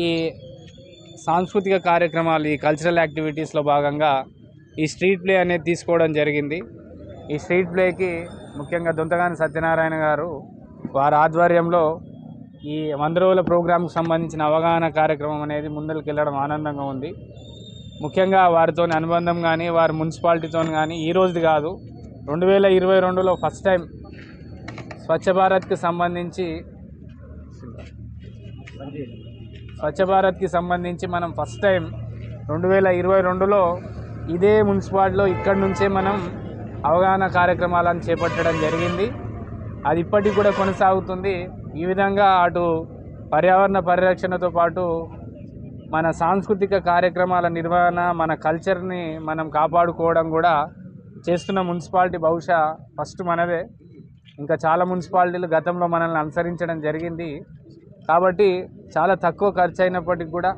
ఈ సాంస్కృతిక కార్యక్రమాలు ఈ కల్చరల్ యాక్టివిటీస్లో భాగంగా ఈ స్ట్రీట్ ప్లే అనేది తీసుకోవడం జరిగింది. ఈ స్ట్రీట్ ప్లేకి ముఖ్యంగా దొంతగాని సత్యనారాయణ గారు వారి ఆధ్వర్యంలో ఈ వంద రోజుల ప్రోగ్రాంకి సంబంధించిన అవగాహన కార్యక్రమం అనేది ముందరికి వెళ్ళడం ఆనందంగా ఉంది. ముఖ్యంగా వారితో అనుబంధం కానీ వారి మున్సిపాలిటీతో కానీ ఈ రోజుది కాదు. రెండు వేల ఇరవై రెండులో ఫస్ట్ టైం స్వచ్ఛ భారత్కి సంబంధించి స్వచ్ఛ భారత్కి సంబంధించి మనం ఫస్ట్ టైం రెండు వేల ఇరవై రెండులో ఇదే మున్సిపాలిటీలో ఇక్కడి నుంచే మనం అవగాహన కార్యక్రమాలను చేపట్టడం జరిగింది. అది ఇప్పటికి కూడా కొనసాగుతుంది. ఈ విధంగా అటు పర్యావరణ పరిరక్షణతో పాటు మన సాంస్కృతిక కార్యక్రమాల నిర్వహణ మన కల్చర్ని మనం కాపాడుకోవడం కూడా చేస్తున్న మున్సిపాలిటీ బహుశా ఫస్ట్ మనదే. ఇంకా చాలా మున్సిపాలిటీలు గతంలో మనల్ని అనుసరించడం జరిగింది. కాబట్టి చాలా తక్కువ ఖర్చు అయినప్పటికీ కూడా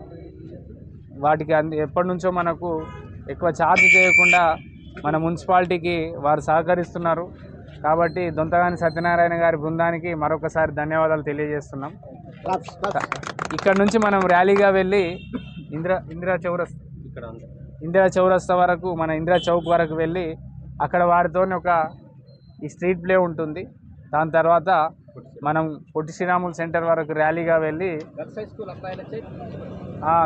వాటికి అంది ఎప్పటి నుంచో మనకు ఎక్కువ ఛార్జ్ చేయకుండా మన మున్సిపాలిటీకి వారు సహకరిస్తున్నారు. కాబట్టి దొంతగాని సత్యనారాయణ గారి బృందానికి మరొకసారి ధన్యవాదాలు తెలియజేస్తున్నాం. ఇక్కడ నుంచి మనం ర్యాలీగా వెళ్ళి ఇందిరా ఇందిరా చౌరస్ ఇక్కడ ఇందిరా చౌరస్తా వరకు మన ఇందిరా చౌక్ వరకు వెళ్ళి అక్కడ వారితో ఒక ఈ స్ట్రీట్ ప్లే ఉంటుంది. దాని తర్వాత మనం పొట్టి శ్రీరాములు సెంటర్ వరకు ర్యాలీగా వెళ్ళి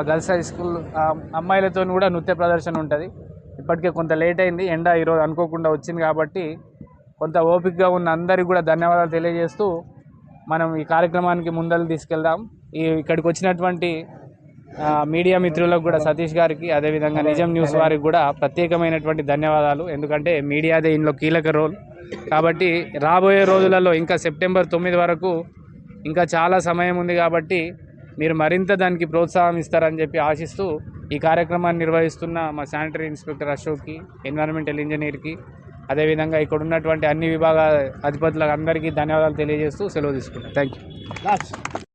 గర్ల్స్ హై స్కూల్ అమ్మాయిలతో కూడా నృత్య ప్రదర్శన ఉంటుంది. ఇప్పటికే కొంత లేట్ అయింది ఎండ ఈరోజు అనుకోకుండా వచ్చింది కాబట్టి కొంత ఓపికగా ఉన్న అందరికీ కూడా ధన్యవాదాలు తెలియజేస్తూ మనం ఈ కార్యక్రమానికి ముందలు తీసుకెళ్దాం. ఈ ఇక్కడికి వచ్చినటువంటి మీడియా మిత్రులకు కూడా సతీష్ గారికి అదేవిధంగా నిజం న్యూస్ వారికి కూడా ప్రత్యేకమైనటువంటి ధన్యవాదాలు. ఎందుకంటే మీడియాదే ఇందులో కీలక రోల్. కాబట్టి రాబోయే రోజులలో ఇంకా సెప్టెంబర్ తొమ్మిది వరకు ఇంకా చాలా సమయం ఉంది కాబట్టి మీరు మరింత దానికి ప్రోత్సాహం ఇస్తారని చెప్పి ఆశిస్తూ ఈ కార్యక్రమాన్ని నిర్వహిస్తున్న మా శానిటరీ ఇన్స్పెక్టర్ అశోక్కి ఎన్విరాన్మెంటల్ ఇంజనీర్కి అదేవిధంగా ఇక్కడ ఉన్నటువంటి అన్ని విభాగాల అధిపతులకు అందరికీ ధన్యవాదాలు తెలియజేస్తూ సెలవు తీసుకుంటాను థ్యాంక్ యూ